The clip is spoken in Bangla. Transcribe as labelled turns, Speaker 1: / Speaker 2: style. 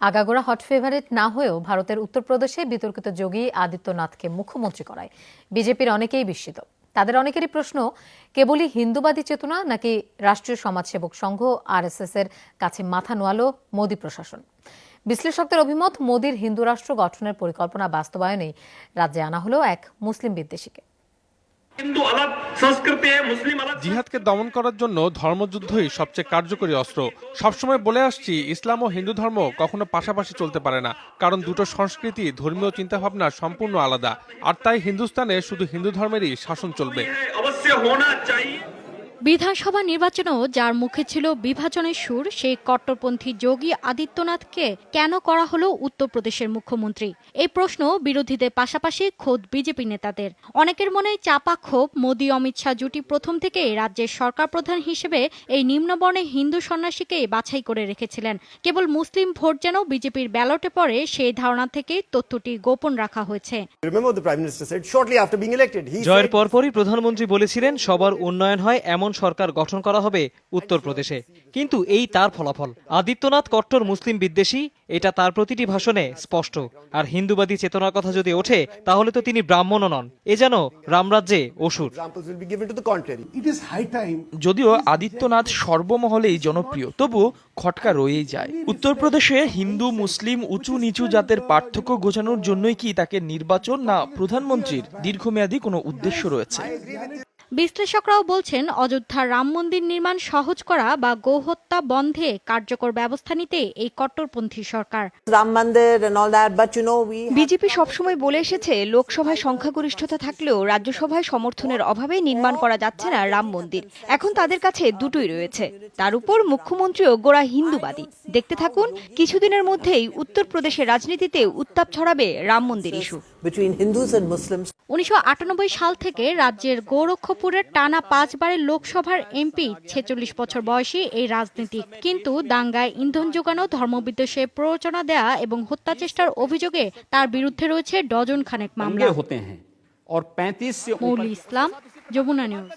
Speaker 1: আগাগোড়া হট ফেভারিট না হয়েও ভারতের উত্তরপ্রদেশে বিতর্কিত যোগী আদিত্যনাথকে মুখ্যমন্ত্রী করায়। বিজেপির অনেকেই বিস্মিত। তাদের অনেকেরই প্রশ্ন, কেবলই হিন্দুবাদী চেতনা নাকি রাষ্ট্রীয় সমাজসেবক সংঘ, আরএসএস এর কাছে মাথা নোয়ালো মোদী প্রশাসন? বিশ্লেষকদের অভিমত, মোদীর হিন্দু রাষ্ট্র গঠনের পরিকল্পনা বাস্তবায়নেই রাজ্যে আনা হলো এক মুসলিম বিদ্বেষীকে।
Speaker 2: জিহাদকে দমন করার জন্য ধর্মযুদ্ধই সবচেয়ে কার্যকরী অস্ত্র। সবসময় বলে আসছি ইসলাম ও হিন্দু ধর্ম কখনো পাশাপাশি চলতে পারে না কারণ দুটো সংস্কৃতি ধর্মীয় চিন্তাভাবনা সম্পূর্ণ আলাদা। আর তাই হিন্দুস্তানে শুধু হিন্দু ধর্মেরই শাসন চলবে।
Speaker 3: বিধানসভা নির্বাচনেও যার মুখে ছিল বিভাজনের সুর সেই কট্টরপন্থী যোগী আদিত্যনাথকে কেন করা হলো উত্তরপ্রদেশের মুখ্যমন্ত্রী? এই প্রশ্ন বিরোধীদের পাশাপাশি খোদ বিজেপি নেতাদের। অনেকের মনে চাপা ক্ষোভ মোদী অমিত শাহ জুটি প্রথম থেকেই রাজ্যের সরকার প্রধান হিসেবে এই নিম্নবর্ণে হিন্দু সন্ন্যাসীকেই বাছাই করে রেখেছিলেন। কেবল মুসলিম ভোট যেন বিজেপির ব্যালটে পড়ে সেই ধারণা থেকে তথ্যটি গোপন রাখা হয়েছে।
Speaker 4: জয়ের পরপরই প্রধানমন্ত্রী বলেছিলেন সবার উন্নয়ন হয় এমন সরকার গঠন করা হবে উত্তরপ্রদেশে। কিন্তু এই তার ফলাফল। আদিত্যনাথ কট্টর মুসলিম বিদ্বেষী এটা তার প্রতিটি ভাষণে স্পষ্ট। আর হিন্দুবাদী চেতনার কথা যদি ওঠে তাহলে তো তিনি ব্রাহ্মণও নন। এ যেন রামরাজ্যে অসুর।
Speaker 5: যদিও আদিত্যনাথ সর্বমহলেই জনপ্রিয় তবু খটকা রয়েই যায়। উত্তরপ্রদেশে হিন্দু মুসলিম উঁচু নিচু জাতের পার্থক্য গোছানোর জন্যই কি তাকে নির্বাচন না প্রধানমন্ত্রীর দীর্ঘমেয়াদী কোনো উদ্দেশ্য রয়েছে?
Speaker 3: বিশ্লেষকরাও বলছেন অযোধ্যার রাম মন্দির নির্মাণ সহজ করা বা গোহত্যা বন্ধে কার্যকর ব্যবস্থা নিতে এই কট্টরপন্থী সরকার।
Speaker 6: বিজেপি সবসময় বলে এসেছে লোকসভায় সংখ্যাগরিষ্ঠতা থাকলেও রাজ্যসভায় সমর্থনের অভাবে নির্মাণ করা যাচ্ছে না রাম মন্দির। এখন তাদের কাছে দুটোই রয়েছে। তার উপর মুখ্যমন্ত্রীও গোড়া হিন্দুবাদী। দেখতে থাকুন কিছুদিনের মধ্যেই উত্তরপ্রদেশের রাজনীতিতে উত্তাপ ছড়াবে Ram Mandir issue.
Speaker 7: between Hindus and Muslims.
Speaker 3: উনিশশো সাল থেকে রাজ্যের গোরক্ষপুরের টানা পাঁচবারের লোকসভার এমপি ছেচল্লিশ বছর বয়সী এই রাজনীতিক কিন্তু দাঙ্গায় ইন্ধন যোগানো ধর্মবিদ্বেষে প্ররোচনা দেয়া এবং হত্যা চেষ্টার অভিযোগে তার বিরুদ্ধে রয়েছে ডজন খানেক মামলা
Speaker 8: होते हैं और 35 से
Speaker 3: মৌলি ইসলাম যমুনা নিউজ